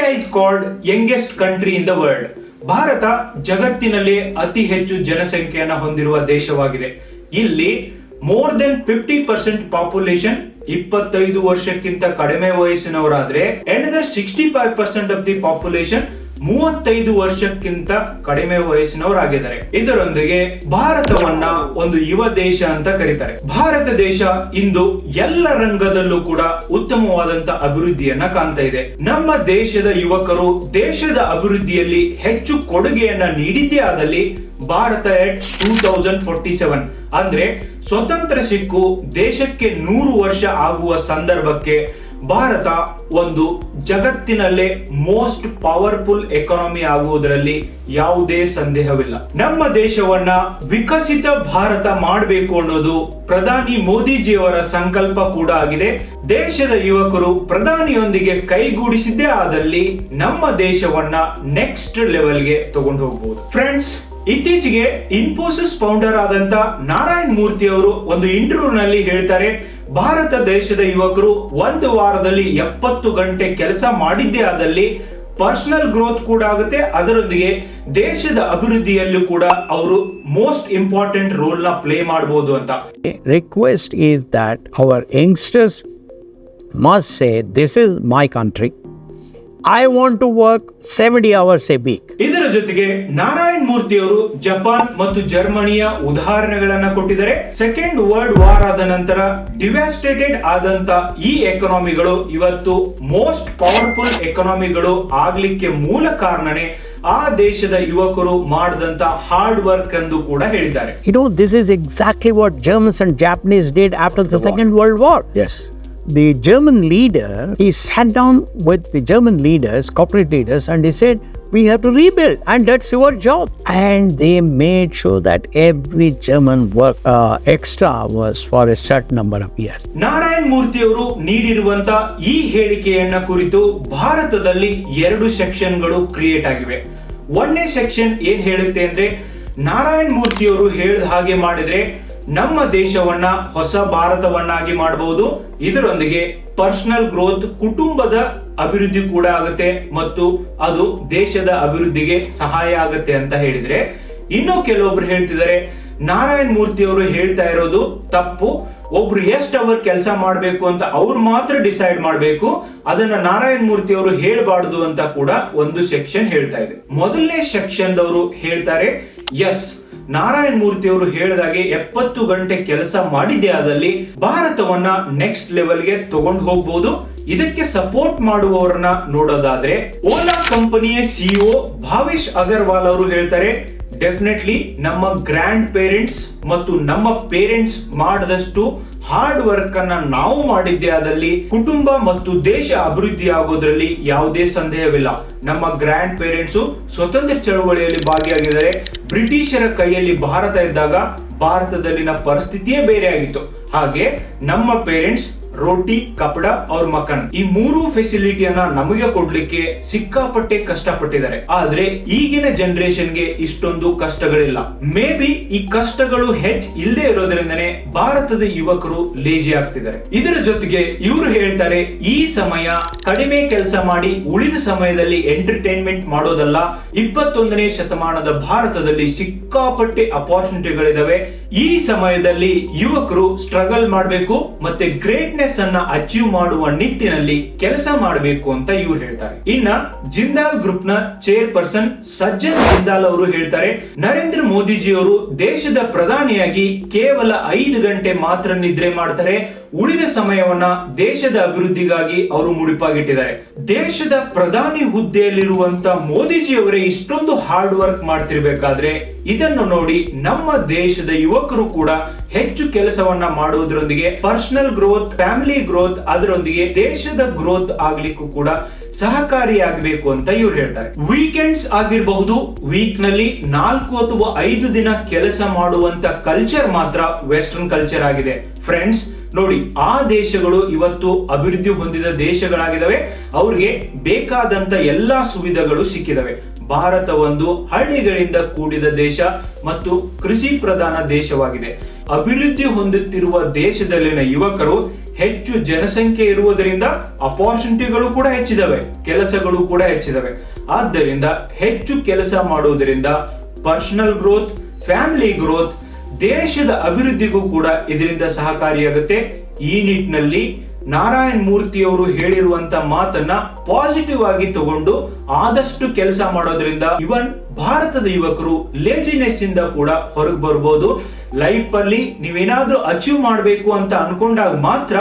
India is called youngest country in the world Bharat ಜಗತ್ತಿನಲ್ಲಿ ಅತಿ ಹೆಚ್ಚು ಜನಸಂಖ್ಯೆಯನ್ನ ಹೊಂದಿರುವ ದೇಶವಾಗಿದೆ. ಇಲ್ಲಿ more than fifty percent population ಇಪ್ಪತ್ತೈದು ವರ್ಷಕ್ಕಿಂತ ಕಡಿಮೆ ವಯಸ್ಸಿನವರಾದ್ರೆ another sixty five percent of the population ಮೂವತ್ತೈದು ವರ್ಷಕ್ಕಿಂತ ಕಡಿಮೆ ವಯಸ್ಸಿನವರಾಗಿದ್ದಾರೆ. ಇದರೊಂದಿಗೆ ಭಾರತವನ್ನ ಒಂದು ಯುವ ದೇಶ ಅಂತ ಕರೀತಾರೆ. ಭಾರತ ದೇಶ ಇಂದು ಎಲ್ಲ ರಂಗದಲ್ಲೂ ಕೂಡ ಉತ್ತಮವಾದಂತ ಅಭಿವೃದ್ಧಿಯನ್ನ ಕಾಣ್ತಾ ಇದೆ. ನಮ್ಮ ದೇಶದ ಯುವಕರು ದೇಶದ ಅಭಿವೃದ್ಧಿಯಲ್ಲಿ ಹೆಚ್ಚು ಕೊಡುಗೆಯನ್ನ ನೀಡಿದ್ದೇ ಆದಲ್ಲಿ Bharat at two thousand forty seven ಅಂದ್ರೆ ಸ್ವತಂತ್ರ ಸಿಕ್ಕು ದೇಶಕ್ಕೆ ನೂರು ವರ್ಷ ಆಗುವ ಸಂದರ್ಭಕ್ಕೆ ಭಾರತ ಒಂದು ಜಗತ್ತಿನಲ್ಲೇ ಮೋಸ್ಟ್ ಪವರ್ಫುಲ್ ಎಕಾನಮಿ ಆಗುವುದರಲ್ಲಿ ಯಾವುದೇ ಸಂದೇಹವಿಲ್ಲ. ನಮ್ಮ ದೇಶವನ್ನ ವಿಕಸಿತ ಭಾರತ ಮಾಡಬೇಕು ಅನ್ನೋದು ಪ್ರಧಾನಿ ಮೋದಿಜಿಯವರ ಸಂಕಲ್ಪ ಕೂಡ ಆಗಿದೆ. ದೇಶದ ಯುವಕರು ಪ್ರಧಾನಿಯೊಂದಿಗೆ ಕೈಗೂಡಿಸಿದ್ದೇ ಆದಲ್ಲಿ ನಮ್ಮ ದೇಶವನ್ನ ನೆಕ್ಸ್ಟ್ ಲೆವೆಲ್ಗೆ ತಗೊಂಡು ಹೋಗಬಹುದು ಫ್ರೆಂಡ್ಸ್ ಇತ್ತೀಚೆಗೆ ಇನ್ಫೋಸಿಸ್ ಫೌಂಡರ್ ಆದಂತ ನಾರಾಯಣ್ ಮೂರ್ತಿ ಅವರು ಒಂದು ಇಂಟರ್ವ್ಯೂನಲ್ಲಿ ಹೇಳ್ತಾರೆ, ಭಾರತ ದೇಶದ ಯುವಕರು ಒಂದು ವಾರದಲ್ಲಿ ಎಪ್ಪತ್ತು ಗಂಟೆ ಕೆಲಸ ಮಾಡಿದ್ದೇ ಆದಲ್ಲಿ ಪರ್ಸನಲ್ ಗ್ರೋತ್ ಕೂಡ ಆಗುತ್ತೆ ಅದರೊಂದಿಗೆ ದೇಶದ ಅಭಿವೃದ್ಧಿಯಲ್ಲೂ ಕೂಡ ಅವರು ಮೋಸ್ಟ್ ಇಂಪಾರ್ಟೆಂಟ್ ರೋಲ್ನ ಪ್ಲೇ ಮಾಡಬಹುದು ಅಂತ request is that our youngsters must say this is my country. I want to work 70 hours a week. ಇದರ ಜೊತೆಗೆ ನಾರಾಯಣ್ ಮೂರ್ತಿ ಅವರು ಜಪಾನ್ ಮತ್ತು ಜರ್ಮನಿಯ ಉದಾಹರಣೆಗಳನ್ನ ಕೊಟ್ಟಿದ್ದಾರೆ ಸೆಕೆಂಡ್ ವರ್ಲ್ಡ್ ವಾರ್ ಆದ ನಂತರ ಡಿವ್ಯಾಸ್ಟೇಟೆಡ್ ಆದಂತ ಈ ಎಕನಾಮಿಗಳು ಇವತ್ತು ಮೋಸ್ಟ್ ಪವರ್ಫುಲ್ ಎಕನಾಮಿಗಳು ಆಗ್ಲಿಕ್ಕೆ ಮೂಲ ಕಾರಣನೇ ಆ ದೇಶದ ಯುವಕರು ಮಾಡಿದಂತ ಹಾರ್ಡ್ ವರ್ಕ್ ಎಂದು ಕೂಡ ಹೇಳಿದ್ದಾರೆ You know, this is exactly what Germans and Japanese did after the second world war Yes. The German leader, he sat down with the German leaders, corporate leaders, and he said, We have to rebuild, and that's your job. And they made sure that every German work uh, extra was for a certain number of years. Narayan Narayan Murthy ಅವರು ನೀಡಿರುವಂತ ಈ ಹೇಳಿಕೆಯನ್ನ ಕುರಿತು ಭಾರತದಲ್ಲಿ ಎರಡು ಸೆಕ್ಷನ್ಗಳು create ಆಗಿವೆ ಒಂದನೇ section ಏನ್ ಹೇಳುತ್ತೆ ನಾರಾಯಣ್ Murthy ಅವರು ಹೇಳಿದ ಹಾಗೆ ಮಾಡಿದ್ರೆ ನಮ್ಮ ದೇಶವನ್ನ, ಹೊಸ ಭಾರತವನ್ನಾಗಿ ಮಾಡಬಹುದು ಇದರೊಂದಿಗೆ ಪರ್ಸನಲ್ ಗ್ರೋತ್ ಕುಟುಂಬದ ಅಭಿವೃದ್ಧಿ ಕೂಡ ಆಗುತ್ತೆ ಮತ್ತು ಅದು ದೇಶದ ಅಭಿವೃದ್ಧಿಗೆ ಸಹಾಯ ಆಗುತ್ತೆ ಅಂತ ಹೇಳಿದ್ರೆ. ಇನ್ನು ಕೆಲವೊಬ್ರು ಹೇಳ್ತಿದ್ದಾರೆ ನಾರಾಯಣ ಮೂರ್ತಿ ಅವರು ಹೇಳ್ತಾ ಇರೋದು ತಪ್ಪು. ಒಬ್ರು ಎಷ್ಟು ಅವರ್ ಕೆಲಸ ಮಾಡಬೇಕು ಅಂತ ಅವ್ರು ಮಾತ್ರ ಡಿಸೈಡ್ ಮಾಡಬೇಕು, ಅದನ್ನ ನಾರಾಯಣ ಮೂರ್ತಿ ಅವರು ಹೇಳ್ಬಾರ್ದು ಅಂತ ಕೂಡ ಒಂದು ಸೆಕ್ಷನ್ ಹೇಳ್ತಾ ಇದೆ. ಮೊದಲನೇ ಸೆಕ್ಷನ್ ದವರು ಹೇಳ್ತಾರೆ ಎಸ್ ನಾರಾಯಣ ಮೂರ್ತಿ ಅವರು ಹೇಳಿದಾಗೆ ಎಪ್ಪತ್ತು ಗಂಟೆ ಕೆಲಸ ಮಾಡಿದ್ದೇ ಆದಲ್ಲಿ ಭಾರತವನ್ನ ನೆಕ್ಸ್ಟ್ ಲೆವೆಲ್ಗೆ ತಗೊಂಡು ಹೋಗ್ಬೋದು. ಇದಕ್ಕೆ ಸಪೋರ್ಟ್ ಮಾಡುವವರನ್ನ ನೋಡೋದಾದ್ರೆ, ಓಲಾ ಕಂಪನಿಯ ಸಿಇಒ ಭಾವೇಶ್ ಅಗರ್ವಾಲ್ ಅವರು ಹೇಳ್ತಾರೆ ಡೆಫಿನೆಟ್ಲಿ ನಮ್ಮ ಗ್ರ್ಯಾಂಡ್ ಪೇರೆಂಟ್ಸ್ ಮತ್ತು ನಮ್ಮ ಪೇರೆಂಟ್ಸ್ ಮಾಡಿದಷ್ಟು ಹಾರ್ಡ್ ವರ್ಕ್ ಅನ್ನ ನಾವು ಮಾಡಿದ್ದೆ ಆದಲ್ಲಿ ಕುಟುಂಬ ಮತ್ತು ದೇಶ ಅಭಿವೃದ್ಧಿ ಆಗೋದ್ರಲ್ಲಿ ಯಾವುದೇ ಸಂದೇಹವಿಲ್ಲ. ನಮ್ಮ ಗ್ರ್ಯಾಂಡ್ ಪೇರೆಂಟ್ಸು ಸ್ವತಂತ್ರ ಚಳವಳಿಯಲ್ಲಿ ಭಾಗಿಯಾಗಿದ್ದಾರೆ. ಬ್ರಿಟಿಷರ ಕೈಯಲ್ಲಿ ಭಾರತ ಇದ್ದಾಗ ಭಾರತದಲ್ಲಿನ ಪರಿಸ್ಥಿತಿಯೇ ಬೇರೆ ಆಗಿತ್ತು. ಹಾಗೆ ನಮ್ಮ ಪೇರೆಂಟ್ಸ್ ರೋಟಿ, ಕಪಡ ಅವ್ರ ಮಕನ್. ಈ ಮೂರು ಫೆಸಿಲಿಟಿಯನ್ನ ನಮಗೆ ಕೊಡ್ಲಿಕ್ಕೆ ಸಿಕ್ಕಾಪಟ್ಟೆ ಕಷ್ಟಪಟ್ಟಿದ್ದಾರೆ. ಆದ್ರೆ ಈಗಿನ ಜನರೇಷನ್ಗೆ ಇಷ್ಟೊಂದು ಕಷ್ಟಗಳಿಲ್ಲ. ಮೇ ಬಿ ಈ ಕಷ್ಟಗಳು ಹೆಚ್ ಇಲ್ಲದೆ ಇರೋದ್ರಿಂದನೇ ಭಾರತದ ಯುವಕರು ಲೇಜಿ ಆಗ್ತಿದ್ದಾರೆ. ಇದರ ಜೊತೆಗೆ ಇವರು ಹೇಳ್ತಾರೆ, ಈ ಸಮಯ ಕಡಿಮೆ ಕೆಲಸ ಮಾಡಿ ಉಳಿದ ಸಮಯದಲ್ಲಿ ಎಂಟರ್ಟೈನ್ಮೆಂಟ್ ಮಾಡೋದಲ್ಲ. ಇಪ್ಪತ್ತೊಂದನೇ ಶತಮಾನದ ಭಾರತದಲ್ಲಿ ಸಿಕ್ಕಾಪಟ್ಟೆ ಅಪಾರ್ಚುನಿಟಿಗಳಿದಾವೆ ಈ ಸಮಯದಲ್ಲಿ ಯುವಕರು ಸ್ಟ್ರಗಲ್ ಮಾಡಬೇಕು, ಮತ್ತೆ ಗ್ರೇಟ್ನೆಸ್ ಅನ್ನ ಅಚೀವ್ ಮಾಡುವ ನಿಟ್ಟಿನಲ್ಲಿ ಕೆಲಸ ಮಾಡಬೇಕು ಅಂತ ಇವ್ರು ಹೇಳ್ತಾರೆ. ಇನ್ನ ಜಿಂದಾಲ್ ಗ್ರೂಪ್ನ ಚೇರ್ ಪರ್ಸನ್ ಸಜ್ಜನ್ ಜಿಂದಾಲ್ ಅವರು ಹೇಳ್ತಾರೆ, ನರೇಂದ್ರ ಮೋದಿಜಿ ಅವರು ದೇಶದ ಪ್ರಧಾನಿಯಾಗಿ ಕೇವಲ ಐದು ಗಂಟೆ ಮಾತ್ರ ನಿದ್ರೆ ಮಾಡ್ತಾರೆ ಉಳಿದ ಸಮಯವನ್ನ ದೇಶದ ಅಭಿವೃದ್ಧಿಗಾಗಿ ಅವರು ಮುಡಿಪಾಗಿಟ್ಟಿದ್ದಾರೆ. ದೇಶದ ಪ್ರಧಾನಿ ಹುದ್ದೆಯಲ್ಲಿರುವಂತ ಮೋದಿಜಿಯವರೇ ಇಷ್ಟೊಂದು ಹಾರ್ಡ್ ವರ್ಕ್ ಮಾಡ್ತಿರ್ಬೇಕಾದ್ರೆ ಇದನ್ನು ನೋಡಿ ನಮ್ಮ ದೇಶದ ಯುವಕರು ಕೂಡ ಹೆಚ್ಚು ಕೆಲಸವನ್ನ ಮಾಡುವುದರೊಂದಿಗೆ ಪರ್ಸನಲ್ ಗ್ರೋತ್ ಫ್ಯಾಮಿಲಿ ಗ್ರೋತ್ ಅದರೊಂದಿಗೆ ದೇಶದ ಗ್ರೋತ್ ಆಗ್ಲಿಕ್ಕೂ ಕೂಡ ಸಹಕಾರಿಯಾಗಬೇಕು ಅಂತ ಇವ್ರು ಹೇಳ್ತಾರೆ. ವೀಕೆಂಡ್ಸ್ ಆಗಿರಬಹುದು ವೀಕ್ನಲ್ಲಿ ನಾಲ್ಕು ಅಥವಾ ಐದು ದಿನ ಕೆಲಸ ಮಾಡುವಂತ ಕಲ್ಚರ್ ಮಾತ್ರ ವೆಸ್ಟರ್ನ್ ಕಲ್ಚರ್ ಆಗಿದೆ. ಫ್ರೆಂಡ್ಸ್ ನೋಡಿ, ಆ ದೇಶಗಳು ಇವತ್ತು ಅಭಿವೃದ್ಧಿ ಹೊಂದಿದ ದೇಶಗಳಾಗಿದ್ದಾವೆ. ಅವ್ರಿಗೆ ಬೇಕಾದಂತ ಎಲ್ಲಾ ಸುವಿಧೆಗಳು ಸಿಕ್ಕಿದವೆ. ಭಾರತ ಒಂದು ಹಳ್ಳಿಗಳಿಂದ ಕೂಡಿದ ದೇಶ ಮತ್ತು ಕೃಷಿ ಪ್ರಧಾನ ದೇಶವಾಗಿದೆ. ಅಭಿವೃದ್ಧಿ ಹೊಂದುತ್ತಿರುವ ದೇಶದಲ್ಲಿನ ಯುವಕರು ಹೆಚ್ಚು ಜನಸಂಖ್ಯೆ ಇರುವುದರಿಂದ ಅಪಾರ್ಚುನಿಟಿಗಳು ಕೂಡ ಹೆಚ್ಚಿದವೆ. ಕೆಲಸಗಳು ಕೂಡ ಹೆಚ್ಚಿದವೆ. ಆದ್ದರಿಂದ ಹೆಚ್ಚು ಕೆಲಸ ಮಾಡುವುದರಿಂದ ಪರ್ಸನಲ್ ಗ್ರೋತ್ ಫ್ಯಾಮಿಲಿ ಗ್ರೋತ್ ದೇಶದ ಅಭಿವೃದ್ಧಿಗೂ ಕೂಡ ಇದರಿಂದ ಸಹಕಾರಿಯಾಗುತ್ತೆ. ಈ ನಿಟ್ಟಿನಲ್ಲಿ ನಾರಾಯಣ್ ಮೂರ್ತಿಯವರು ಹೇಳಿರುವಂತ ಮಾತನ್ನ ಪಾಸಿಟಿವ್ ಆಗಿ ತಗೊಂಡು ಆದಷ್ಟು ಕೆಲಸ ಮಾಡೋದ್ರಿಂದ ಇವನ್ ಭಾರತದ ಯುವಕರು ಲೇಜಿನೆಸ್ ಇಂದ ಕೂಡ ಹೊರಗೆ ಬರ್ಬೋದು. ಲೈಫ್ ಅಲ್ಲಿ ನೀವೇನಾದ್ರೂ ಅಚೀವ್ ಮಾಡಬೇಕು ಅಂತ ಅನ್ಕೊಂಡಾಗ ಮಾತ್ರ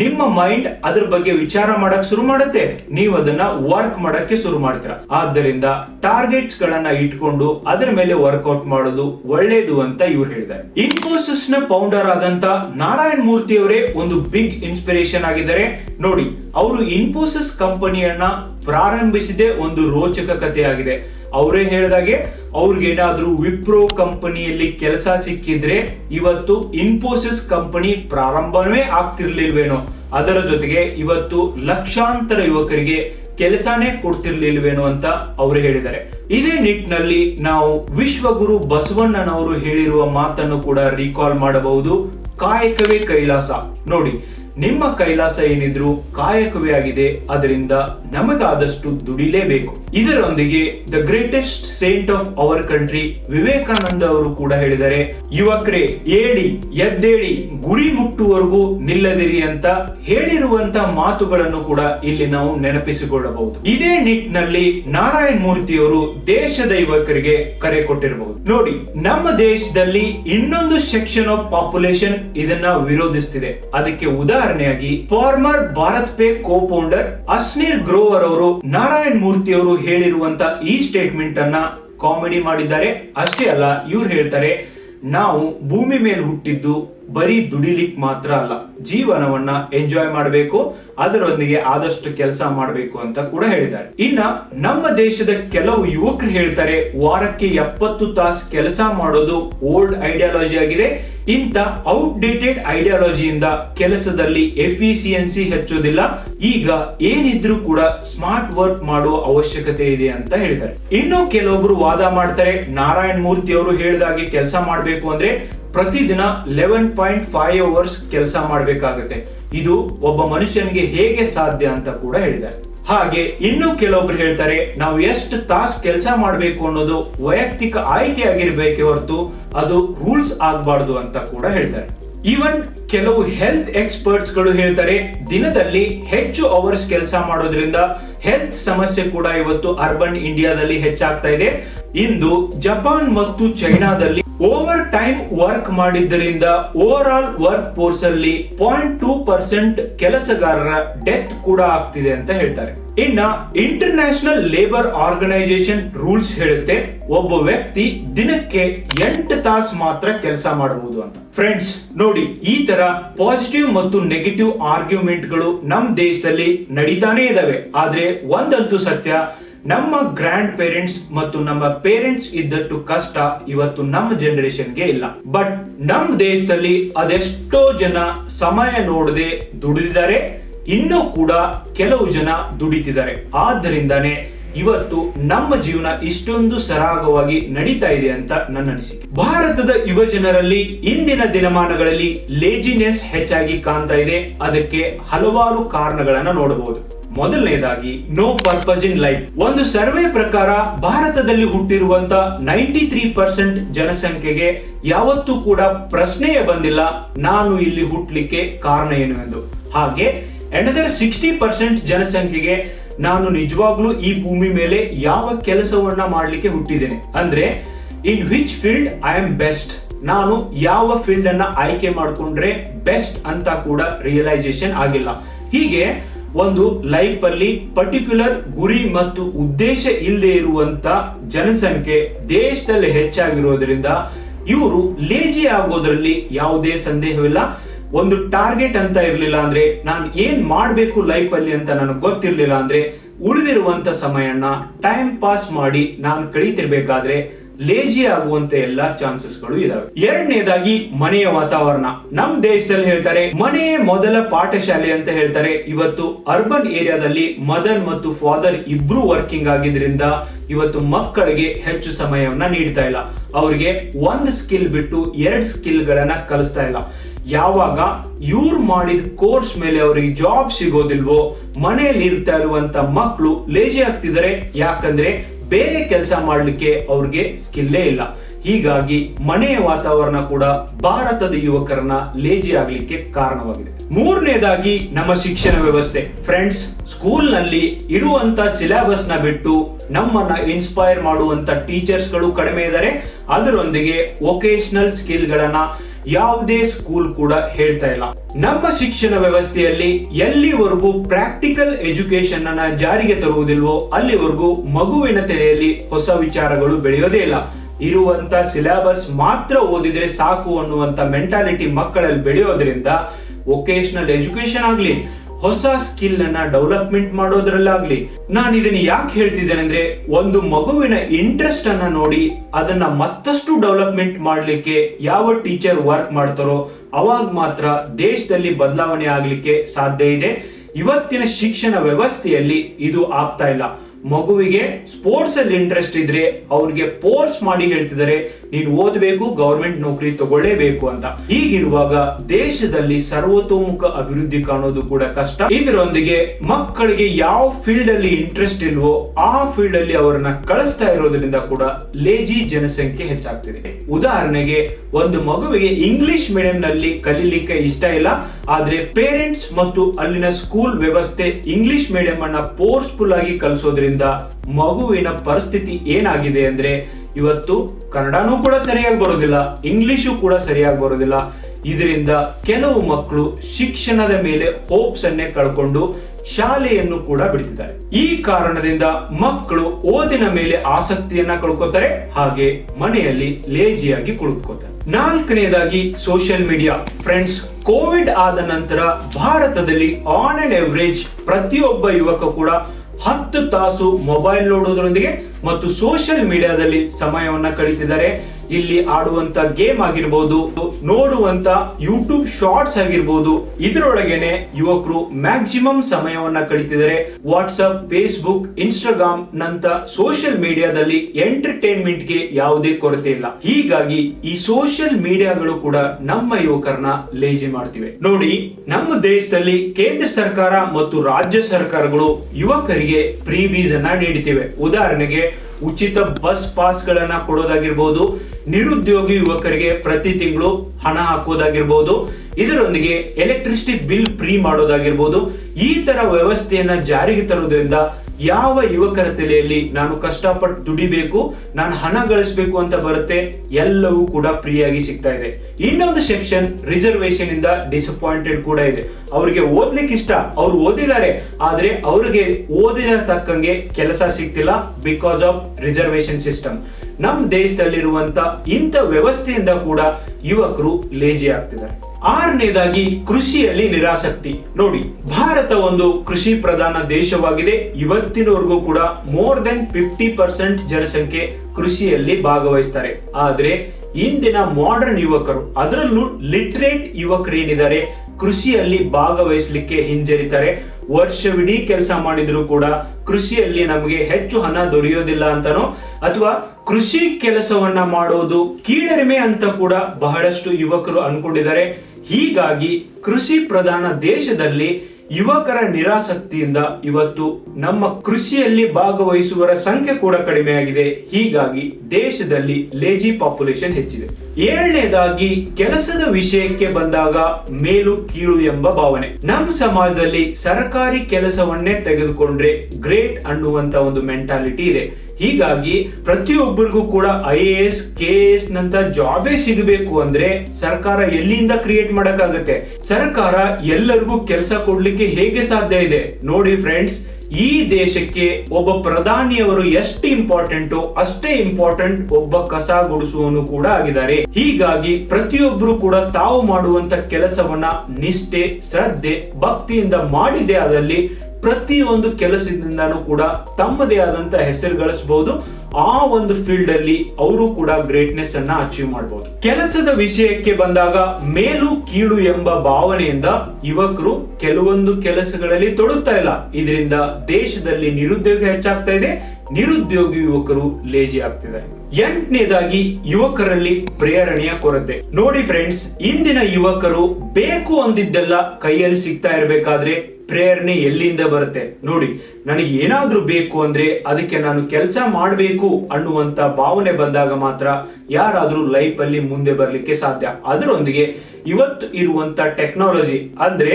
ನಿಮ್ಮ ಮೈಂಡ್ ಅದ್ರ ಬಗ್ಗೆ ವಿಚಾರ ಮಾಡಕ್ ಶುರು ಮಾಡುತ್ತೆ. ನೀವು ಅದನ್ನ ವರ್ಕ್ ಮಾಡಕ್ಕೆ ಶುರು ಮಾಡ್ತೀರಾ. ಆದ್ದರಿಂದ ಟಾರ್ಗೆಟ್ಸ್ ಗಳನ್ನ ಇಟ್ಕೊಂಡು ಅದರ ಮೇಲೆ ವರ್ಕೌಟ್ ಮಾಡೋದು ಒಳ್ಳೇದು ಅಂತ ಇವ್ರು ಹೇಳಿದ್ದಾರೆ. ಇನ್ಫೋಸಿಸ್ನ ಫೌಂಡರ್ ಆದಂತ ನಾರಾಯಣ್ ಮೂರ್ತಿ ಅವರೇ ಒಂದು ಬಿಗ್ ಇನ್ಸ್ಪಿರೇಷನ್ ಆಗಿದ್ದಾರೆ. ನೋಡಿ, ಅವರು ಇನ್ಫೋಸಿಸ್ ಕಂಪನಿಯನ್ನ ಪ್ರಾರಂಭಿಸಿದೆ ಒಂದು ರೋಚಕ ಕಥೆಯಾಗಿದೆ. ಅವರೇ ಹೇಳಿದಾಗೆ ಅವ್ರಿಗೇನಾದ್ರೂ ವಿಪ್ರೋ ಕಂಪನಿಯಲ್ಲಿ ಕೆಲಸ ಸಿಕ್ಕಿದ್ರೆ ಇವತ್ತು ಇನ್ಫೋಸಿಸ್ ಕಂಪನಿ ಪ್ರಾರಂಭವೇ ಆಗ್ತಿರ್ಲಿಲ್ವೇನೋ, ಅದರ ಜೊತೆಗೆ ಇವತ್ತು ಲಕ್ಷಾಂತರ ಯುವಕರಿಗೆ ಕೆಲಸನೇ ಕೊಡ್ತಿರ್ಲಿಲ್ವೇನೋ ಅಂತ ಅವರು ಹೇಳಿದ್ದಾರೆ. ಇದೇ ನಿಟ್ಟಿನಲ್ಲಿ ನಾವು ವಿಶ್ವಗುರು ಬಸವಣ್ಣನವರು ಹೇಳಿರುವ ಮಾತನ್ನು ಕೂಡ ರೀಕಾಲ್ ಮಾಡಬಹುದು. ಕಾಯಕವೇ ಕೈಲಾಸ. ನೋಡಿ ನಿಮ್ಮ ಕೈಲಾಸ ಏನಿದ್ರು ಕಾಯಕವೇ ಆಗಿದೆ, ಅದರಿಂದ ನಮಗಾದಷ್ಟು ದುಡಿಲೇಬೇಕು. ಇದರೊಂದಿಗೆ the greatest saint of our country Vivekananda ಅವರು ಕೂಡ ಹೇಳಿದರೆ ಯುವಕರೇ, ಏಳಿ, ಎದ್ದೇಳಿ, ಗುರಿ ಮುಟ್ಟುವವರೆಗೂ ನಿಲ್ಲದಿರಿ ಅಂತ ಹೇಳಿರುವಂತ ಮಾತುಗಳನ್ನು ಕೂಡ ಇಲ್ಲಿ ನಾವು ನೆನಪಿಸಿಕೊಳ್ಳಬಹುದು. ಇದೇ ನಿಟ್ಟಿನಲ್ಲಿ ನಾರಾಯಣ್ ಮೂರ್ತಿಯವರು ದೇಶದ ಯುವಕರಿಗೆ ಕರೆ ಕೊಟ್ಟಿರಬಹುದು. ನೋಡಿ, ನಮ್ಮ ದೇಶದಲ್ಲಿ ಇನ್ನೊಂದು ಸೆಕ್ಷನ್ ಆಫ್ ಪಾಪ್ಯುಲೇಷನ್ ಇದನ್ನ ವಿರೋಧಿಸ್ತಿದೆ. ಅದಕ್ಕೆ ಉದಾಹರಣೆಯಾಗಿ former BharatPe co founder Ashneer Grover ಅವರು ನಾರಾಯಣ್ ಮೂರ್ತಿ ಅವರು ಹೇಳಿರುವಂತ ಈ ಸ್ಟೇಟ್ಮೆಂಟ್ ಅನ್ನ ಕಾಮಿಡಿ ಮಾಡಿದ್ದಾರೆ. ಅಷ್ಟೇ ಅಲ್ಲ, ಇವ್ರು ಹೇಳ್ತಾರೆ, ನಾವು ಭೂಮಿ ಮೇಲೆ ಹುಟ್ಟಿದ್ದು ಬರೀ ದುಡಿಲಿಕ್ ಮಾತ್ರ ಅಲ್ಲ, ಜೀವನವನ್ನ ಎಂಜಾಯ್ ಮಾಡಬೇಕು, ಅದರೊಂದಿಗೆ ಆದಷ್ಟು ಕೆಲಸ ಮಾಡಬೇಕು ಅಂತ ಕೂಡ ಹೇಳಿದ್ದಾರೆ. ಇನ್ನ ನಮ್ಮ ದೇಶದ ಕೆಲವು ಯುವಕರು ಹೇಳ್ತಾರೆ, ವಾರಕ್ಕೆ ಎಪ್ಪತ್ತು ತಾಸು ಕೆಲಸ ಮಾಡೋದು ಓಲ್ಡ್ ಐಡಿಯಾಲಜಿ ಆಗಿದೆ ಇಂಥ ಔಟ್ಡೇಟೆಡ್ ಐಡಿಯಾಲಜಿಯಿಂದ ಕೆಲಸದಲ್ಲಿ ಎಫಿಸಿಯನ್ಸಿ ಹೆಚ್ಚೋದಿಲ್ಲ. ಈಗ ಏನಿದ್ರೂ ಕೂಡ ಸ್ಮಾರ್ಟ್ ವರ್ಕ್ ಮಾಡುವ ಅವಶ್ಯಕತೆ ಇದೆ ಅಂತ ಹೇಳಿದ್ದಾರೆ ಇನ್ನು ಕೆಲವೊಬ್ರು ವಾದ ಮಾಡ್ತಾರೆ. ನಾರಾಯಣ ಮೂರ್ತಿ ಅವರು ಹೇಳಿದಾಗೆ ಕೆಲಸ ಮಾಡಬೇಕು ಅಂದ್ರೆ ಪ್ರತಿದಿನ ಲೆವೆನ್ ಪಾಯಿಂಟ್ ಫೈವ್ ಅವರ್ಸ್ ಕೆಲಸ ಮಾಡಬೇಕಾಗುತ್ತೆ. ಇದು ಒಬ್ಬ ಮನುಷ್ಯನಿಗೆ ಹೇಗೆ ಸಾಧ್ಯ ಅಂತ ಕೂಡ ಹೇಳಿದ್ದಾರೆ. ಹಾಗೆ ಇನ್ನು ಕೆಲವೊಬ್ರು ಹೇಳ್ತಾರೆ, ನಾವು ಎಷ್ಟು ತಾಸ್ ಕೆಲಸ ಮಾಡಬೇಕು ಅನ್ನೋದು ವೈಯಕ್ತಿಕ ಆಯ್ಕೆ ಆಗಿರ್ಬೇಕೆ ಹೊರತು ಅದು ರೂಲ್ಸ್ ಆಗಬಾರ್ದು ಅಂತ ಕೂಡ ಹೇಳ್ತಾರೆ. ಈವನ್ ಕೆಲವು ಹೆಲ್ತ್ ಎಕ್ಸ್ಪರ್ಟ್ಸ್ಗಳು ಹೇಳ್ತಾರೆ, ದಿನದಲ್ಲಿ ಹೆಚ್ಚು ಅವರ್ಸ್ ಕೆಲಸ ಮಾಡೋದ್ರಿಂದ ಹೆಲ್ತ್ ಸಮಸ್ಯೆ ಕೂಡ ಇವತ್ತು ಅರ್ಬನ್ ಇಂಡಿಯಾದಲ್ಲಿ ಹೆಚ್ಚಾಗ್ತಾ ಇದೆ. ಇಂದು ಜಪಾನ್ ಮತ್ತು ಚೈನಾದಲ್ಲಿ ಓವರ್ ಟೈಮ್ ವರ್ಕ್ ಮಾಡಿದ್ದರಿಂದ ಓವರ್ ಆಲ್ ವರ್ಕ್ ಫೋರ್ಸ್ ಅಲ್ಲಿ ಪಾಯಿಂಟ್ ಟೂ ಪರ್ಸೆಂಟ್ ಕೆಲಸಗಾರರ ಡೆತ್ ಕೂಡ ಆಗ್ತಿದೆ ಅಂತ ಹೇಳ್ತಾರೆ. ಇನ್ನ ಇಂಟರ್ನ್ಯಾಷನಲ್ ಲೇಬರ್ ಆರ್ಗನೈಸೇಷನ್ ರೂಲ್ಸ್ ಹೇಳುತ್ತೆ. ಒಬ್ಬ ವ್ಯಕ್ತಿ ದಿನಕ್ಕೆ ಎಂಟು ತಾಸು ಮಾತ್ರ ಕೆಲಸ ಮಾಡಬಹುದು ಅಂತ. ಫ್ರೆಂಡ್ಸ್ ನೋಡಿ, ಈ ತರ ಪಾಸಿಟಿವ್ ಮತ್ತು ನೆಗೆಟಿವ್ ಆರ್ಗ್ಯುಮೆಂಟ್ಗಳು ನಮ್ ದೇಶದಲ್ಲಿ ನಡೀತಾನೆ ಇದಾವೆ. ಆದ್ರೆ ಒಂದಂತೂ ಸತ್ಯ ನಮ್ಮ ಗ್ರ್ಯಾಂಡ್ ಪೇರೆಂಟ್ಸ್ ಮತ್ತು ನಮ್ಮ ಪೇರೆಂಟ್ಸ್ ಇದ್ದಷ್ಟು ಕಷ್ಟ ಇವತ್ತು ನಮ್ಮ ಜನರೇಷನ್ಗೆ ಇಲ್ಲ. ಬಟ್ ನಮ್ಮ ದೇಶದಲ್ಲಿ ಅದೆಷ್ಟೋ ಜನ ಸಮಯ ನೋಡದೆ ದುಡಿದಿದ್ದಾರೆ, ಇನ್ನೂ ಕೂಡ ಕೆಲವು ಜನ ದುಡಿತಿದ್ದಾರೆ. ಆದ್ದರಿಂದಾನೇ ಇವತ್ತು ನಮ್ಮ ಜೀವನ ಇಷ್ಟೊಂದು ಸರಾಗವಾಗಿ ನಡೀತಾ ಇದೆ ಅಂತ ನನ್ನ ಅನಿಸಿಕೆ. ಭಾರತದ ಯುವ ಜನರಲ್ಲಿ ಇಂದಿನ ದಿನಮಾನಗಳಲ್ಲಿ ಲೇಜಿನೆಸ್ ಹೆಚ್ಚಾಗಿ ಕಾಣ್ತಾ ಇದೆ. ಅದಕ್ಕೆ ಹಲವಾರು ಕಾರಣಗಳನ್ನ ನೋಡಬಹುದು. ಮೊದಲನೇದಾಗಿ ನೋ ಪರ್ಪಸ್ ಇನ್ ಲೈಫ್ ಒಂದು ಸರ್ವೆ ಪ್ರಕಾರ ಭಾರತದಲ್ಲಿ ಹುಟ್ಟಿರುವಂತ ನೈಂಟಿ ತ್ರೀ ಪರ್ಸೆಂಟ್ ಜನಸಂಖ್ಯೆಗೆ ಯಾವತ್ತೂ ಕೂಡ ಪ್ರಶ್ನೆಯೇ ಬಂದಿಲ್ಲ, ನಾನು ಇಲ್ಲಿ ಹುಟ್ಟಲಿಕ್ಕೆ ಕಾರಣ ಏನು ಎಂದು. ಹಾಗೆ ಎಣದರ್ ಸಿಕ್ಸ್ಟಿ ಪರ್ಸೆಂಟ್ ಜನಸಂಖ್ಯೆಗೆ ನಾನು ನಿಜವಾಗ್ಲೂ ಈ ಭೂಮಿ ಮೇಲೆ ಯಾವ ಕೆಲಸವನ್ನ ಮಾಡ್ಲಿಕ್ಕೆ ಹುಟ್ಟಿದ್ದೇನೆ. ಅಂದ್ರೆ in which field I am best ನಾನು ಯಾವ ಫೀಲ್ಡ್ ಅನ್ನ ಆಯ್ಕೆ ಮಾಡಿಕೊಂಡ್ರೆ ಬೆಸ್ಟ್ ಅಂತ ಕೂಡ ರಿಯಲೈಸೇಷನ್ ಆಗಿಲ್ಲ. ಹೀಗೆ ಒಂದು ಲೈಫ್ ಅಲ್ಲಿ ಪರ್ಟಿಕ್ಯುಲರ್ ಗುರಿ ಮತ್ತು ಉದ್ದೇಶ ಇಲ್ಲದೆ ಇರುವಂತ ಜನಸಂಖ್ಯೆ ದೇಶದಲ್ಲಿ ಹೆಚ್ಚಾಗಿರೋದ್ರಿಂದ ಇವರು ಲೇಜಿ ಆಗೋದ್ರಲ್ಲಿ ಯಾವುದೇ ಸಂದೇಹವಿಲ್ಲ. ಒಂದು ಟಾರ್ಗೆಟ್ ಅಂತ ಇರಲಿಲ್ಲ ಅಂದ್ರೆ ನಾನು ಏನ್ ಮಾಡಬೇಕು ಲೈಫ್ ಅಲ್ಲಿ ಅಂತ ನನಗೆ ಗೊತ್ತಿರಲಿಲ್ಲ ಅಂದ್ರೆ ಉಳಿದಿರುವಂತ ಸಮಯನ ಟೈಮ್ ಪಾಸ್ ಮಾಡಿ ನಾನು ಕಳೀತಿರ್ಬೇಕಾದ್ರೆ ಲೇಜಿ ಆಗುವಂತ ಎಲ್ಲಾ ಚಾನ್ಸಸ್ಗಳು ಇದಾವೆ. ಎರಡನೇದಾಗಿ ಮನೆಯ ವಾತಾವರಣ. ನಮ್ ದೇಶದಲ್ಲಿ ಹೇಳ್ತಾರೆ, ಮನೆ ಮೊದಲ ಪಾಠಶಾಲೆ ಅಂತ ಹೇಳ್ತಾರೆ. ಇವತ್ತು ಅರ್ಬನ್ ಏರಿಯಾದಲ್ಲಿ ಮದರ್ ಮತ್ತು ಫಾದರ್ ಇಬ್ರು ವರ್ಕಿಂಗ್ ಆಗಿದ್ರಿಂದ ಇವತ್ತು ಮಕ್ಕಳಿಗೆ ಹೆಚ್ಚು ಸಮಯವನ್ನ ನೀಡ್ತಾ ಇಲ್ಲ. ಅವರಿಗೆ ಒಂದ್ ಸ್ಕಿಲ್ ಬಿಟ್ಟು ಎರಡ್ ಸ್ಕಿಲ್ ಗಳನ್ನ ಕಲಿಸ್ತಾ ಇಲ್ಲ. ಯಾವಾಗ ಇವ್ರು ಮಾಡಿದ ಕೋರ್ಸ್ ಮೇಲೆ ಅವರಿಗೆ ಜಾಬ್ ಸಿಗೋದಿಲ್ವೋ ಮನೆಯಲ್ಲಿ ಇರ್ತಾ ಇರುವಂತ ಮಕ್ಕಳು ಲೇಜಿ ಆಗ್ತಿದ್ದಾರೆ ಯಾಕಂದ್ರೆ ಬೇರೆ ಕೆಲಸ ಮಾಡಲಿಕ್ಕೆ ಅವ್ರಿಗೆ ಸ್ಕಿಲ್ಲೇ ಇಲ್ಲ. ಹೀಗಾಗಿ ಮನೆಯ ವಾತಾವರಣ ಕೂಡ ಭಾರತದ ಯುವಕರನ್ನ ಲೇಜಿ ಆಗ್ಲಿಕ್ಕೆ ಕಾರಣವಾಗಿದೆ. ಮೂರನೇದಾಗಿ ನಮ್ಮ ಶಿಕ್ಷಣ ವ್ಯವಸ್ಥೆ. ಫ್ರೆಂಡ್ಸ್ ಸ್ಕೂಲ್ನಲ್ಲಿ ಇರುವಂತ ಸಿಲೆಬಸ್ನ ಬಿಟ್ಟು ನಮ್ಮನ್ನ ಇನ್ಸ್ಪೈರ್ ಮಾಡುವಂತ ಟೀಚರ್ಸ್ಗಳು ಕಡಿಮೆ ಇದ್ದಾರೆ ಅದರೊಂದಿಗೆ ವೊಕೇಶನಲ್ ಸ್ಕಿಲ್ ಗಳನ್ನ ಯಾವುದೇ ಸ್ಕೂಲ್ ಕೂಡ ಹೇಳ್ತಾ ಇಲ್ಲ. ನಮ್ಮ ಶಿಕ್ಷಣ ವ್ಯವಸ್ಥೆಯಲ್ಲಿ ಎಲ್ಲಿವರೆಗೂ ಪ್ರಾಕ್ಟಿಕಲ್ ಎಜುಕೇಶನ್ ಅನ್ನ ಜಾರಿಗೆ ತರುವುದಿಲ್ವೋ ಅಲ್ಲಿವರೆಗೂ ಮಗುವಿನ ತಲೆಯಲ್ಲಿ ಹೊಸ ವಿಚಾರಗಳು ಬೆಳೆಯೋದೇ ಇಲ್ಲ. ಇರುವಂತ ಸಿಲೆಬಸ್ ಮಾತ್ರ ಓದಿದ್ರೆ ಸಾಕು ಅನ್ನುವಂತ ಮೆಂಟಾಲಿಟಿ ಮಕ್ಕಳಲ್ಲಿ ಬೆಳೆಯೋದ್ರಿಂದ ವೊಕೇಶನಲ್ ಎಜುಕೇಶನ್ ಆಗ್ಲಿ ಹೊಸ ಸ್ಕಿಲ್ ಅನ್ನ ಡೆವಲಪ್ಮೆಂಟ್ ಮಾಡೋದ್ರಲ್ಲಾಗ್ಲಿ. ನಾನು ಇದನ್ನ ಯಾಕೆ ಹೇಳ್ತಿದ್ದೇನೆ ಅಂದ್ರೆ ಒಂದು ಮಗುವಿನ ಇಂಟ್ರೆಸ್ಟ್ ಅನ್ನ ನೋಡಿ ಅದನ್ನ ಮತ್ತಷ್ಟು ಡೆವಲಪ್ಮೆಂಟ್ ಮಾಡ್ಲಿಕ್ಕೆ ಯಾವ ಟೀಚರ್ ವರ್ಕ್ ಮಾಡ್ತಾರೋ, ಅವಾಗ ಮಾತ್ರ ದೇಶದಲ್ಲಿ ಬದಲಾವಣೆ ಆಗ್ಲಿಕ್ಕೆ ಸಾಧ್ಯ ಇದೆ. ಇವತ್ತಿನ ಶಿಕ್ಷಣ ವ್ಯವಸ್ಥೆಯಲ್ಲಿ ಇದು ಆಗ್ತಾ ಇಲ್ಲ. ಮಗುವಿಗೆ ಸ್ಪೋರ್ಟ್ಸ್ ಅಲ್ಲಿ ಇಂಟ್ರೆಸ್ಟ್ ಇದ್ರೆ ಅವ್ರಿಗೆ ಪೋರ್ಸ್ ಮಾಡಿ ಹೇಳ್ತಿದ್ದಾರೆ ನೀನು ಓದಬೇಕು ಗೌರ್ಮೆಂಟ್ ನೌಕರಿ ತಗೊಳ್ಳೇಬೇಕು ಅಂತ. ಹೀಗಿರುವಾಗ ದೇಶದಲ್ಲಿ ಸರ್ವತೋಮುಖ ಅಭಿವೃದ್ಧಿ ಕಾಣೋದು ಕೂಡ ಕಷ್ಟ. ಇದರೊಂದಿಗೆ ಮಕ್ಕಳಿಗೆ ಯಾವ ಫೀಲ್ಡ್ ಅಲ್ಲಿ ಇಂಟ್ರೆಸ್ಟ್ ಇಲ್ವೋ ಆ ಫೀಲ್ಡ್ ಅಲ್ಲಿ ಅವರನ್ನ ಕಳಿಸ್ತಾ ಇರೋದ್ರಿಂದ ಕೂಡ ಲೇಜಿ ಜನಸಂಖ್ಯೆ ಹೆಚ್ಚಾಗ್ತಿದೆ. ಉದಾಹರಣೆಗೆ, ಒಂದು ಮಗುವಿಗೆ ಇಂಗ್ಲಿಷ್ ಮೀಡಿಯಂ ನಲ್ಲಿ ಕಲೀಲಿಕ್ಕೆ ಇಷ್ಟ ಇಲ್ಲ, ಆದ್ರೆ ಪೇರೆಂಟ್ಸ್ ಮತ್ತು ಅಲ್ಲಿನ ಸ್ಕೂಲ್ ವ್ಯವಸ್ಥೆ ಇಂಗ್ಲಿಷ್ ಮೀಡಿಯಂ ಅನ್ನ ಫೋರ್ಸ್ಫುಲ್ ಆಗಿ ಕಲಿಸೋದ್ರಿಂದ ಮಗುವಿನ ಪರಿಸ್ಥಿತಿ ಏನಾಗಿದೆ ಅಂದ್ರೆ ಇವತ್ತು ಕನ್ನಡನೂ ಕೂಡ ಸರಿಯಾಗಿ ಬರೋದಿಲ್ಲ ಇಂಗ್ಲಿಷು ಕೂಡ ಸರಿಯಾಗಿ ಬರೋದಿಲ್ಲ ಇದರಿಂದ ಕೆಲವು ಮಕ್ಕಳು ಶಿಕ್ಷಣದ ಮೇಲೆ ಹೋಪ್ಸ್ ಅನ್ನೇ ಕಳ್ಕೊಂಡು ಶಾಲೆಯನ್ನು ಕೂಡ ಬಿಡ್ತಿದ್ದಾರೆ. ಈ ಕಾರಣದಿಂದ ಮಕ್ಕಳು ಓದಿನ ಮೇಲೆ ಆಸಕ್ತಿಯನ್ನ ಕಳ್ಕೊತಾರೆ, ಹಾಗೆ ಮನೆಯಲ್ಲಿ ಲೇಜಿಯಾಗಿ ಕುಳಿತುಕೋತಾರೆ ನಾಲ್ಕನೆಯದಾಗಿ ಸೋಷಿಯಲ್ ಮೀಡಿಯಾ ಫ್ರೆಂಡ್ಸ್ ಕೋವಿಡ್ ಆದ ನಂತರ ಭಾರತದಲ್ಲಿ ಆನ್ ಅಂಡ್ ಎವರೇಜ್ ಪ್ರತಿಯೊಬ್ಬ ಯುವಕ ಕೂಡ ಹತ್ತು ತಾಸು ಮೊಬೈಲ್ ನೋಡೋದ್ರೊಂದಿಗೆ ಮತ್ತು ಸೋಷಿಯಲ್ ಮೀಡಿಯಾದಲ್ಲಿ ಸಮಯವನ್ನ ಕಳೀತಿದ್ದಾರೆ. ಇಲ್ಲಿ ಆಡುವಂತ ಗೇಮ್ ಆಗಿರ್ಬೋದು, ನೋಡುವಂತ ಯೂಟ್ಯೂಬ್ ಶಾರ್ಟ್ಸ್ ಆಗಿರ್ಬೋದು, ಇದರೊಳಗೇನೆ ಯುವಕರು ಮ್ಯಾಕ್ಸಿಮಮ್ ಸಮಯವನ್ನ ಕಳೀತಿದ್ದಾರೆ. ವಾಟ್ಸಪ್, ಫೇಸ್ಬುಕ್, ಇನ್ಸ್ಟಾಗ್ರಾಮ್ ನಂತ ಸೋಷಿಯಲ್ ಮೀಡಿಯಾದಲ್ಲಿ ಎಂಟರ್ಟೈನ್ಮೆಂಟ್ಗೆ ಯಾವುದೇ ಕೊರತೆ ಇಲ್ಲ. ಹೀಗಾಗಿ ಈ ಸೋಷಿಯಲ್ ಮೀಡಿಯಾಗಳು ಕೂಡ ನಮ್ಮ ಯುವಕರನ್ನ ಲೇಜಿ ಮಾಡ್ತಿವೆ. ನೋಡಿ, ನಮ್ಮ ದೇಶದಲ್ಲಿ ಕೇಂದ್ರ ಸರ್ಕಾರ ಮತ್ತು ರಾಜ್ಯ ಸರ್ಕಾರಗಳು ಯುವಕರಿಗೆ ಫ್ರೀಬೀಸ್ ಅನ್ನ ನೀಡುತ್ತಿವೆ ಉದಾಹರಣೆಗೆ ಉಚಿತ ಬಸ್ ಪಾಸ್ ಗಳನ್ನ ಕೊಡೋದಾಗಿರ್ಬೋದು, ನಿರುದ್ಯೋಗಿ ಯುವಕರಿಗೆ ಪ್ರತಿ ತಿಂಗಳು ಹಣ ಹಾಕೋದಾಗಿರ್ಬೋದು, ಇದರೊಂದಿಗೆ ಎಲೆಕ್ಟ್ರಿಸಿಟಿ ಬಿಲ್ ಫ್ರೀ ಮಾಡೋದಾಗಿರ್ಬೋದು, ಈ ತರ ವ್ಯವಸ್ಥೆಯನ್ನ ಜಾರಿಗೆ ತರುವುದರಿಂದ ಯಾವ ಯುವಕರ ತಲೆಯಲ್ಲಿ ನಾನು ಕಷ್ಟಪಟ್ಟು ದುಡಿಬೇಕು, ನಾನು ಹಣ ಗಳಿಸಬೇಕು ಅಂತ ಬರುತ್ತೆ, ಎಲ್ಲವೂ ಕೂಡ ಫ್ರೀಯಾಗಿ ಸಿಗ್ತಾ ಇದೆ. ಇನ್ನೊಂದು ಸೆಕ್ಷನ್ ರಿಸರ್ವೇಶನ್ ಇಂದ ಡಿಸಪಾಯಿಂಟೆಡ್ ಕೂಡ ಇದೆ. ಅವರಿಗೆ ಓದ್ಲಿಕ್ಕೆ ಇಷ್ಟ, ಅವ್ರು ಓದಿದ್ದಾರೆ, ಆದ್ರೆ ಅವರಿಗೆ ಓದಿನ ತಕ್ಕಂಗೆ ಕೆಲಸ ಸಿಗ್ತಿಲ್ಲ ಬಿಕಾಸ್ ಆಫ್ ರಿಸರ್ವೇಶನ್ ಸಿಸ್ಟಮ್ ನಮ್ ದೇಶದಲ್ಲಿರುವಂತ ಇಂಥ ವ್ಯವಸ್ಥೆಯಿಂದ ಕೂಡ ಯುವಕರು ಲೇಜಿ ಆಗ್ತಿದ್ದಾರೆ. ಆರನೇದಾಗಿ ಕೃಷಿಯಲ್ಲಿ ನಿರಾಸಕ್ತಿ. ನೋಡಿ, ಭಾರತ ಒಂದು ಕೃಷಿ ಪ್ರಧಾನ ದೇಶವಾಗಿದೆ. ಇವತ್ತಿನವರೆಗೂ ಕೂಡ ಮೋರ್ ದೆನ್ ಫಿಫ್ಟಿ ಪರ್ಸೆಂಟ್ ಜನಸಂಖ್ಯೆ ಕೃಷಿಯಲ್ಲಿ ಭಾಗವಹಿಸ್ತಾರೆ. ಆದ್ರೆ, ಇಂದಿನ ಮಾಡರ್ನ್ ಯುವಕರು, ಅದರಲ್ಲೂ ಲಿಟ್ರೇಟ್ ಯುವಕರೇನಿದ್ದಾರೆ ಕೃಷಿಯಲ್ಲಿ ಭಾಗವಹಿಸಲಿಕ್ಕೆ ಹಿಂಜರಿತಾರೆ. ವರ್ಷವಿಡೀ ಕೆಲಸ ಮಾಡಿದ್ರು ಕೂಡ ಕೃಷಿಯಲ್ಲಿ ನಮಗೆ ಹೆಚ್ಚು ಹಣ ದೊರೆಯೋದಿಲ್ಲ ಅಂತನೋ, ಅಥವಾ ಕೃಷಿ ಕೆಲಸವನ್ನ ಮಾಡೋದು ಕೀಳರಿಮೆ ಅಂತ ಕೂಡ ಬಹಳಷ್ಟು ಯುವಕರು ಅನ್ಕೊಂಡಿದ್ದಾರೆ. ಹೀಗಾಗಿ ಕೃಷಿ ಪ್ರಧಾನ ದೇಶದಲ್ಲಿ ಯುವಕರ ನಿರಾಸಕ್ತಿಯಿಂದ ಇವತ್ತು ನಮ್ಮ ಕೃಷಿಯಲ್ಲಿ ಭಾಗವಹಿಸುವರ ಸಂಖ್ಯೆ ಕೂಡ ಕಡಿಮೆಯಾಗಿದೆ. ಹೀಗಾಗಿ ದೇಶದಲ್ಲಿ ಲೇಜಿ ಪಾಪ್ಯುಲೇಷನ್ ಹೆಚ್ಚಿದೆ. ಏಳನೇದಾಗಿ ಕೆಲಸದ ವಿಷಯಕ್ಕೆ ಬಂದಾಗ ಮೇಲು ಕೀಳು ಎಂಬ ಭಾವನೆ. ನಮ್ಮ ಸಮಾಜದಲ್ಲಿ ಸರ್ಕಾರಿ ಕೆಲಸವನ್ನೇ ತೆಗೆದುಕೊಂಡ್ರೆ ಗ್ರೇಟ್ ಅನ್ನುವಂತ ಒಂದು ಮೆಂಟಾಲಿಟಿ ಇದೆ. ಹೀಗಾಗಿ ಪ್ರತಿಯೊಬ್ಬರಿಗೂ ಕೂಡ I A S, K S ನಂತ ಜಾಬೇ ಸಿಗಬೇಕು ಅಂದ್ರೆ ಸರ್ಕಾರ ಎಲ್ಲಿಂದ ಕ್ರಿಯೇಟ್ ಮಾಡಕ್ಕಾಗತ್ತೆ? ಸರ್ಕಾರ ಎಲ್ಲರಿಗೂ ಕೆಲಸ ಕೊಡ್ಲಿಕ್ಕೆ ಹೇಗೆ ಸಾಧ್ಯ ಇದೆ? ನೋಡಿ ಫ್ರೆಂಡ್ಸ್ ಈ ದೇಶಕ್ಕೆ ಒಬ್ಬ ಪ್ರಧಾನಿಯವರು ಎಷ್ಟು ಇಂಪಾರ್ಟೆಂಟ್ ಅಷ್ಟೇ ಇಂಪಾರ್ಟೆಂಟ್ ಒಬ್ಬ ಕಸ ಗುಡಿಸುವನು ಕೂಡ ಆಗಿದ್ದಾರೆ. ಹೀಗಾಗಿ ಪ್ರತಿಯೊಬ್ಬರು ಕೂಡ ತಾವು ಮಾಡುವಂತ ಕೆಲಸವನ್ನ ನಿಷ್ಠೆ, ಶ್ರದ್ಧೆ, ಭಕ್ತಿಯಿಂದ ಮಾಡಿದೆ ಆದಲ್ಲಿ ಪ್ರತಿಯೊಂದು ಕೆಲಸದಿಂದನೂ ಕೂಡ ತಮ್ಮದೇ ಆದಂತ ಹೆಸರು ಗಳಿಸಬಹುದು. ಆ ಒಂದು ಫೀಲ್ಡ್ ಅಲ್ಲಿ ಅವರು ಕೂಡ ಗ್ರೇಟ್ನೆಸ್ ಅನ್ನ ಅಚೀವ್ ಮಾಡಬಹುದು ಕೆಲಸದ ವಿಷಯಕ್ಕೆ ಬಂದಾಗ ಮೇಲು ಕೀಳು ಎಂಬ ಭಾವನೆಯಿಂದ ಯುವಕರು ಕೆಲವೊಂದು ಕೆಲಸಗಳಲ್ಲಿ ತೊಡಗ್ತಾ ಇಲ್ಲ. ಇದರಿಂದ ದೇಶದಲ್ಲಿ ನಿರುದ್ಯೋಗ ಹೆಚ್ಚಾಗ್ತಾ ಇದೆ. ನಿರುದ್ಯೋಗಿ ಯುವಕರು ಲೇಜಿ ಆಗ್ತಿದ್ದಾರೆ. ಎಂಟನೇದಾಗಿ ಯುವಕರಲ್ಲಿ ಪ್ರೇರಣೆಯ ಕೊರತೆ. ನೋಡಿ ಫ್ರೆಂಡ್ಸ್ ಇಂದಿನ ಯುವಕರು ಬೇಕು ಅಂದಿದ್ದೆಲ್ಲ ಕೈಯಲ್ಲಿ ಸಿಗ್ತಾ ಇರಬೇಕಾದ್ರೆ ಪ್ರೇರಣೆ ಎಲ್ಲಿಂದ ಬರುತ್ತೆ? ನೋಡಿ, ನನಗೆ ಏನಾದ್ರೂ ಬೇಕು ಅಂದ್ರೆ ಅದಕ್ಕೆ ನಾನು ಕೆಲಸ ಮಾಡಬೇಕು ಅನ್ನುವಂತ ಭಾವನೆ ಬಂದಾಗ ಮಾತ್ರ ಯಾರಾದ್ರೂ ಲೈಫ್ ಅಲ್ಲಿ ಮುಂದೆ ಬರಲಿಕ್ಕೆ ಸಾಧ್ಯ. ಅದರೊಂದಿಗೆ ಇವತ್ತು ಇರುವಂತ ಟೆಕ್ನಾಲಜಿ ಅಂದ್ರೆ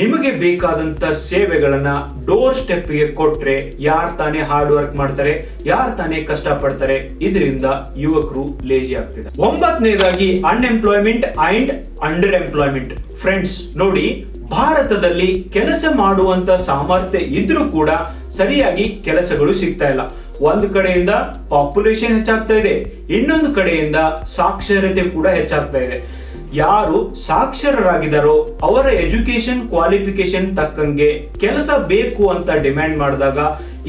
ನಿಮಗೆ ಬೇಕಾದಂತ ಸೇವೆಗಳನ್ನ ಡೋರ್ ಸ್ಟೆಪ್ಗೆ ಕೊಟ್ರೆ ಯಾರ್ ತಾನೇ ಹಾರ್ಡ್ ವರ್ಕ್ ಮಾಡ್ತಾರೆ, ಯಾರ್ ತಾನೇ ಕಷ್ಟ ಪಡ್ತಾರೆ ಇದರಿಂದ ಯುವಕರು ಲೇಜಿ ಆಗ್ತಿದೆ ಒಂಬತ್ತನೇದಾಗಿ unemployment and underemployment friends ನೋಡಿ ಭಾರತದಲ್ಲಿ ಕೆಲಸ ಮಾಡುವಂತ ಸಾಮರ್ಥ್ಯ ಇದ್ರೂ ಕೂಡ ಸರಿಯಾಗಿ ಕೆಲಸಗಳು ಸಿಗ್ತಾ ಇಲ್ಲ. ಒಂದು ಕಡೆಯಿಂದ ಪಾಪ್ಯುಲೇಷನ್ ಹೆಚ್ಚಾಗ್ತಾ ಇದೆ, ಇನ್ನೊಂದು ಕಡೆಯಿಂದ ಸಾಕ್ಷರತೆ ಕೂಡ ಹೆಚ್ಚಾಗ್ತಾ ಇದೆ. ಯಾರು ಸಾಕ್ಷರರಾಗಿದ್ದಾರೋ ಅವರ ಎಜುಕೇಶನ್ ಕ್ವಾಲಿಫಿಕೇಶನ್ ತಕ್ಕಂಗೆ ಕೆಲಸ ಬೇಕು ಅಂತ ಡಿಮ್ಯಾಂಡ್ ಮಾಡಿದಾಗ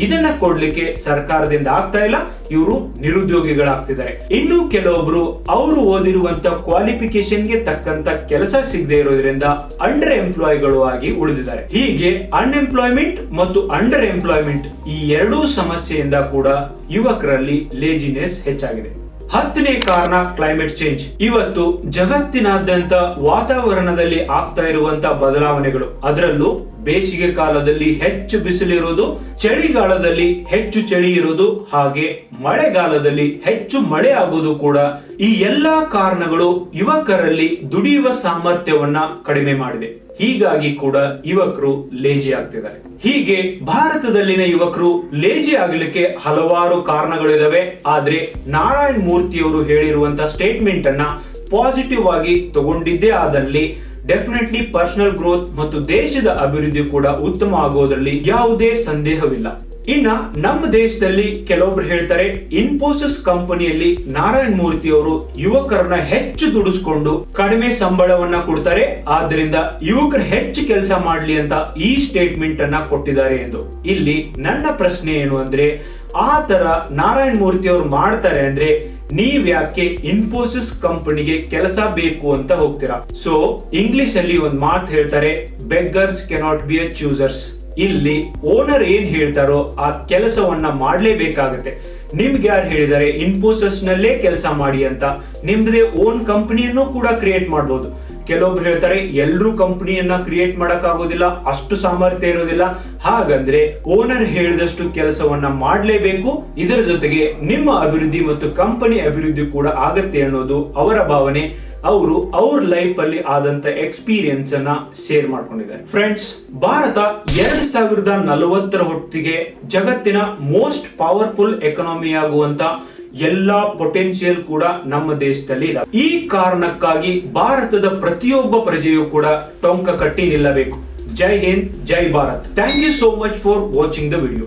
ಇದನ್ನ ಕೊಡ್ಲಿಕ್ಕೆ ಸರ್ಕಾರದಿಂದ ಆಗ್ತಾ ಇಲ್ಲ, ಇವರು ನಿರುದ್ಯೋಗಿಗಳಾಗ್ತಿದ್ದಾರೆ. ಇನ್ನು ಕೆಲವೊಬ್ರು ಅವರು ಓದಿರುವಂತ ಕ್ವಾಲಿಫಿಕೇಶನ್ಗೆ ತಕ್ಕಂತ ಕೆಲಸ ಸಿಗದೆ ಇರೋದ್ರಿಂದ ಅಂಡರ್ ಎಂಪ್ಲಾಯ್ಗಳು ಆಗಿ ಉಳಿದಿದ್ದಾರೆ. ಹೀಗೆ ಅನ್ಎಂಪ್ಲಾಯ್ಮೆಂಟ್ ಮತ್ತು ಅಂಡರ್ ಎಂಪ್ಲಾಯ್ಮೆಂಟ್ ಈ ಎರಡೂ ಸಮಸ್ಯೆಯಿಂದ ಕೂಡ ಯುವಕರಲ್ಲಿ ಲೇಜಿನೆಸ್ ಹೆಚ್ಚಾಗಿದೆ. ಹತ್ತನೇ ಕಾರಣ ಕ್ಲೈಮೇಟ್ ಚೇಂಜ್ ಇವತ್ತು ಜಗತ್ತಿನಾದ್ಯಂತ ವಾತಾವರಣದಲ್ಲಿ ಆಗ್ತಾ ಇರುವಂತ ಬದಲಾವಣೆಗಳು. ಅದರಲ್ಲೂ ಬೇಸಿಗೆ ಕಾಲದಲ್ಲಿ ಹೆಚ್ಚು ಬಿಸಿಲಿರುವುದು, ಚಳಿಗಾಲದಲ್ಲಿ ಹೆಚ್ಚು ಚಳಿ ಇರುವುದು, ಹಾಗೆ ಮಳೆಗಾಲದಲ್ಲಿ ಹೆಚ್ಚು ಮಳೆ ಆಗುವುದು ಕೂಡ ಈ ಎಲ್ಲಾ ಕಾರಣಗಳು ಯುವಕರಲ್ಲಿ ದುಡಿಯುವ ಸಾಮರ್ಥ್ಯವನ್ನ ಕಡಿಮೆ ಮಾಡಿದೆ. ಹೀಗಾಗಿ ಕೂಡ ಯುವಕರು ಲೇಜಿ ಆಗ್ತಿದ್ದಾರೆ. ಹೀಗೆ ಭಾರತದಲ್ಲಿನ ಯುವಕರು ಲೇಜಿ ಆಗಲಿಕ್ಕೆ ಹಲವಾರು ಕಾರಣಗಳಿದಾವೆ. ಆದ್ರೆ ನಾರಾಯಣ್ ಮೂರ್ತಿಯವರು ಹೇಳಿರುವಂತ ಸ್ಟೇಟ್ಮೆಂಟ್ ಅನ್ನ ಪಾಸಿಟಿವ್ ಆಗಿ ತಗೊಂಡಿದ್ದೇ ಆದಲ್ಲಿ ಡೆಫಿನೆಟ್ಲಿ ಪರ್ಸನಲ್ ಗ್ರೋತ್ ಮತ್ತು ದೇಶದ ಅಭಿವೃದ್ಧಿ ಕೂಡ ಉತ್ತಮ ಆಗೋದ್ರಲ್ಲಿ ಯಾವುದೇ ಸಂದೇಹವಿಲ್ಲ. ಇನ್ನ ನಮ್ಮ ದೇಶದಲ್ಲಿ ಕೆಲವೊಬ್ರು ಹೇಳ್ತಾರೆ ಇನ್ಫೋಸಿಸ್ ಕಂಪನಿಯಲ್ಲಿ ನಾರಾಯಣ ಮೂರ್ತಿ ಅವರು ಯುವಕರನ್ನ ಹೆಚ್ಚು ದುಡಿಸ್ಕೊಂಡು ಕಡಿಮೆ ಸಂಬಳವನ್ನ ಕೊಡ್ತಾರೆ, ಆದ್ರಿಂದ ಯುವಕರು ಹೆಚ್ಚು ಕೆಲಸ ಮಾಡ್ಲಿ ಅಂತ ಈ ಸ್ಟೇಟ್ಮೆಂಟ್ ಅನ್ನ ಕೊಟ್ಟಿದ್ದಾರೆ ಎಂದು. ಇಲ್ಲಿ ನನ್ನ ಪ್ರಶ್ನೆ ಏನು ಅಂದ್ರೆ, ಆ ತರ ನಾರಾಯಣ ಮೂರ್ತಿ ಅವರು ಮಾಡ್ತಾರೆ ಅಂದ್ರೆ ನೀವ್ ಯಾಕೆ ಇನ್ಫೋಸಿಸ್ ಕಂಪನಿಗೆ ಕೆಲಸ ಬೇಕು ಅಂತ ಹೋಗ್ತೀರಾ? ಸೊ ಇಂಗ್ಲಿಷ್ ಅಲ್ಲಿ ಒಂದ್ ಮಾತು ಹೇಳ್ತಾರೆ beggars cannot be a choosers ಇಲ್ಲಿ ಓನರ್ ಏನ್ ಹೇಳ್ತಾರೋ ಆ ಕೆಲಸವನ್ನ ಮಾಡಲೇಬೇಕಾಗುತ್ತೆ. ನಿಮ್ಗೆ ಯಾರು ಹೇಳಿದರೆ ಇನ್ಫೋಸಿಸ್ ನಲ್ಲೇ ಕೆಲಸ ಮಾಡಿ ಅಂತ. ನಿಮ್ದೇ ಓನ್ ಕಂಪನಿಯನ್ನು ಕೂಡ ಕ್ರಿಯೇಟ್ ಮಾಡ್ಬೋದು. ಕೆಲವೊಬ್ರು ಹೇಳ್ತಾರೆ, ಎಲ್ಲರೂ ಕಂಪ್ನಿಯನ್ನ ಕ್ರಿಯೇಟ್ ಆಗೋದಿಲ್ಲ, ಅಷ್ಟು ಸಾಮರ್ಥ್ಯ ಇರೋದಿಲ್ಲ. ಹಾಗಂದ್ರೆ ಓನರ್ ಹೇಳಿದಷ್ಟು ಕೆಲಸವನ್ನ ಮಾಡಲೇಬೇಕು, ಇದರ ಜೊತೆಗೆ ನಿಮ್ಮ ಅಭಿವೃದ್ಧಿ ಮತ್ತು ಕಂಪನಿ ಅಭಿವೃದ್ಧಿ ಕೂಡ ಆಗತ್ತೆ ಅನ್ನೋದು ಅವರ ಭಾವನೆ. ಅವರು ಅವ್ರ ಲೈಫ್ ಅಲ್ಲಿ ಆದಂತ ಎಕ್ಸ್ಪೀರಿಯನ್ಸ್ ಅನ್ನ ಶೇರ್ ಮಾಡ್ಕೊಂಡಿದ್ದಾರೆ. ಫ್ರೆಂಡ್ಸ್ ಭಾರತ ಎರಡ್ ಸಾವಿರದ ನಲವತ್ತರ ಹೊತ್ತಿಗೆ ಜಗತ್ತಿನ ಮೋಸ್ಟ್ ಪವರ್ಫುಲ್ ಎಕನಾಮಿ ಆಗುವಂತ ಎಲ್ಲಾ ಪೊಟೆನ್ಶಿಯಲ್ ಕೂಡ ನಮ್ಮ ದೇಶದಲ್ಲಿ ಇದೆ ಈ ಕಾರಣಕ್ಕಾಗಿ ಭಾರತದ ಪ್ರತಿಯೊಬ್ಬ ಪ್ರಜೆಯೂ ಕೂಡ ಟೊಂಕ ಕಟ್ಟಿ ನಿಲ್ಲಬೇಕು. Jai Hind, Jai Bharat. Thank you so much for watching the video